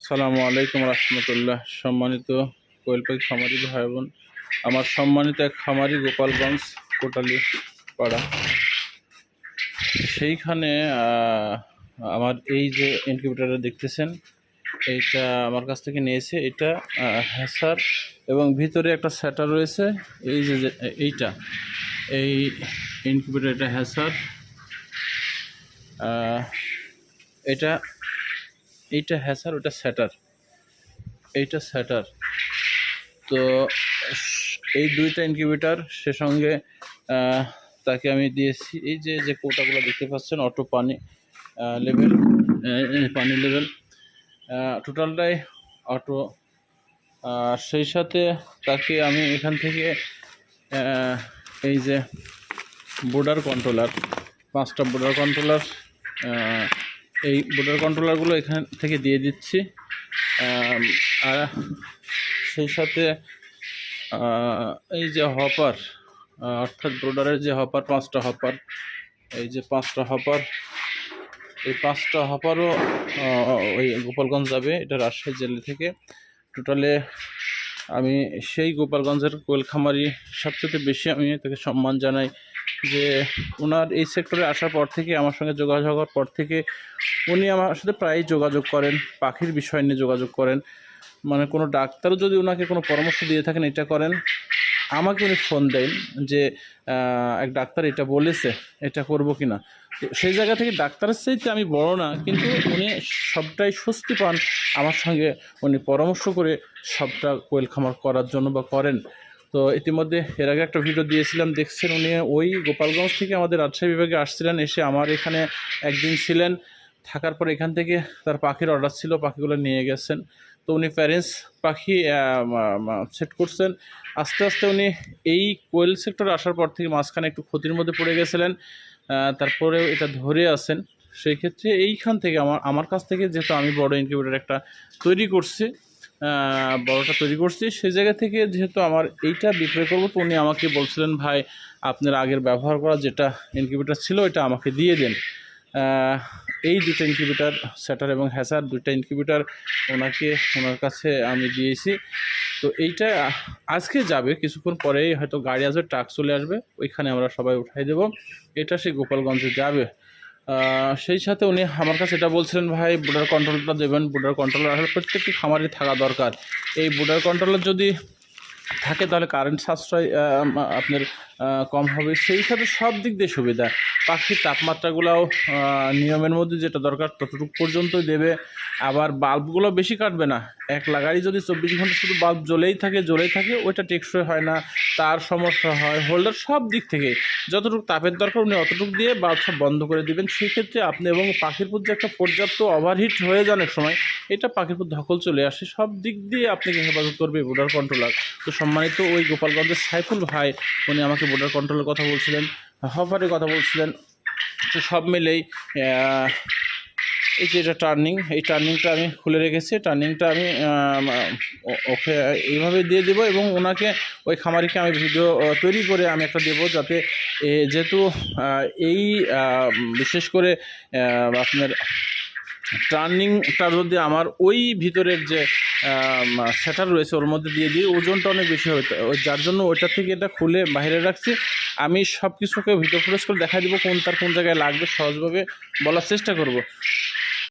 সালামু আলাইকুম রহমতুল্লাহ। সম্মানিত কোয়েল পাখি খামারি ভাই বোন আমার সম্মানিত এক খামারি গোপালগঞ্জ কোটালি পাড়া। সেইখানে আমার এই যে ইনকিউবেটারটা দেখতেছেন, এইটা আমার কাছ থেকে নিয়েছে। এটা হ্যাসার এবং ভিতরে একটা স্যাটার রয়েছে। এই যে, যে- এইটা, এই ইনকিউবেটার এটা হ্যাসার এটা এইটা হ্যাসার ওটা স্যাটার। এইটা স্যাটার। তো এই দুইটা ইনকিউবেটার সে সঙ্গে তাকে আমি দিয়েছি। এই যে যে কোটাগুলো দেখতে পাচ্ছেন অটো পানি লেভেল পানি লেভেল টোটালটাই অটো সেই সাথে তাকে আমি এখান থেকে এই যে বোর্ডার কন্ট্রোলার পাঁচটা বোর্ডার কন্ট্রোলার এই বোর্ডার কন্ট্রোলারগুলো এখান থেকে দিয়ে দিচ্ছি। আর সেই সাথে এই যে হপার অর্থাৎ ব্রোডারের যে হপার পাঁচটা হপার এই যে পাঁচটা হপার এই পাঁচটা হপারও ওই গোপালগঞ্জ যাবে, এটা রাজশাহী জেলা থেকে। টোটালে আমি সেই গোপালগঞ্জের কোয়েল খামারি সবচেয়ে বেশি আমি তাকে সম্মান জানাই যে ওনার এই সেক্টরে আসার পর থেকে, আমার সঙ্গে যোগাযোগ হওয়ার পর থেকে উনি আমার সাথে প্রায়ই যোগাযোগ করেন, পাখির বিষয় নিয়ে যোগাযোগ করেন। মানে কোনো ডাক্তারও যদি ওনাকে কোনো পরামর্শ দিয়ে থাকেন, এটা করেন। আমাকে উনি ফোন দেন যে এক ডাক্তার এটা বলেছে, এটা করব কি না তো সেই জায়গা থেকে ডাক্তারের চাইতে আমি বড় না, কিন্তু উনি সবটাই স্বস্তি পান আমার সঙ্গে। উনি পরামর্শ করে সবটা কোয়েল খামার করার জন্য বা করেন। তো ইতিমধ্যে এর আগে একটা ভিডিও দিয়েছিলাম, দেখছেন উনি ওই গোপালগঞ্জ থেকে আমাদের রাজশাহী বিভাগে আসছিলেন, এসে আমার এখানে একদিন ছিলেন। থাকার পর এখান থেকে তার পাখির অর্ডার ছিল, পাখিগুলো নিয়ে গেছেন। তো উনি প্যারেন্টস পাখি সেট করছেন। আস্তে আস্তে উনি এই কোয়েল সেক্টরে আসার পর থেকে মাঝখানে একটু ক্ষতির মধ্যে পড়ে গেছিলেন তারপরে এটা ধরে আসেন সেই ক্ষেত্রে এইখান থেকে আমার আমার কাছ থেকে যেহেতু আমি বড় ইনকিউবেটার একটা তৈরি করছি বড়টা তৈরি করছি, সেই জায়গা থেকে যেহেতু আমার এইটা বিক্রয় করব, তো উনি আমাকে বলছিলেন, ভাই, আপনার আগের ব্যবহার করা যেটা ইনকিউবেটার ছিল এটা আমাকে দিয়ে দেন। এই দুটো ইনকিউবেটার স্যাটার এবং হ্যাসার দুটো ইনকিউবেটার ওনাকে, ওনার কাছে আমি দিয়েছি। তো এইটা আজকে যাবে, কিছুক্ষণ পরেই হয়তো গাড়ি আসবে ট্রাক চলে আসবে, ওইখানে আমরা সবাই উঠাই দেব। এটা সেই গোপালগঞ্জে যাবে। সেই সাথে উনি আমার কাছে এটা বলছিলেন, ভাই বোর্ডার কন্ট্রোলটা দেবেন বোর্ডার কন্ট্রোলার আসলে প্রত্যেকটি খামারে থাকা দরকার। এই বোর্ডার কন্ট্রোলার যদি থাকে, তাহলে কারেন্ট সাশ্রয় আপনার কম হবে। সেই সাথে সব দিক দিয়ে সুবিধা। পাখির তাপমাত্রাগুলোও নিয়মের মধ্যে যেটা দরকার, ততটুকু পর্যন্তই দেবে। আবার বাল্বগুলো বেশি কাটবে না। এক লাগারই যদি চব্বিশ ঘণ্টা শুধু বাল্ব জ্বলেই থাকে জ্বলেই থাকে, ওইটা টেকসই হয় না। তার সমস্যা হয় হোল্ডার সব দিক থেকে যতটুকু তাপের দরকার, উনি অতটুকু দিয়ে বাল্ব সব বন্ধ করে দিবেন। সেক্ষেত্রে আপনি এবং পাখির প্রতি একটা পর্যাপ্ত ওভারহিট হয়ে যান এক সময়। এটা পাখির প্রতি ধকল চলে আসে, সব দিক দিয়ে আপনাকে হেফাজত করবে বোর্ডার কন্ট্রোলার তো সম্মানিত ওই গোপালগঞ্জের সাইফুল ভাই, উনি আমাকে বোর্ডার কন্ট্রোলের কথা বলছিলেন, হফারের কথা বলছিলেন। তো সব মিলেই এই যে এটা টার্নিং এই টার্নিংটা আমি খুলে রেখেছি টার্নিংটা আমি ওকে এইভাবে দিয়ে দেবো এবং ওনাকে ওই খামারিকে আমি ভিডিও তৈরি করে আমি একটা দেবো যাতে যেহেতু এই বিশেষ করে আপনার টার্নিংটা যদি আমার ওই ভিতরের যে সেটার রয়েছে, ওর মধ্যে দিয়ে দিই, ওজনটা অনেক বেশি হবে। যার জন্য ওইটা থেকে এটা খুলে বাইরে রাখছি। আমি সব কিছুকে ভিডিও ফুটেজ করে দেখা দিব কোন তার কোন জায়গায় লাগবে, সহজভাবে বলার চেষ্টা করব।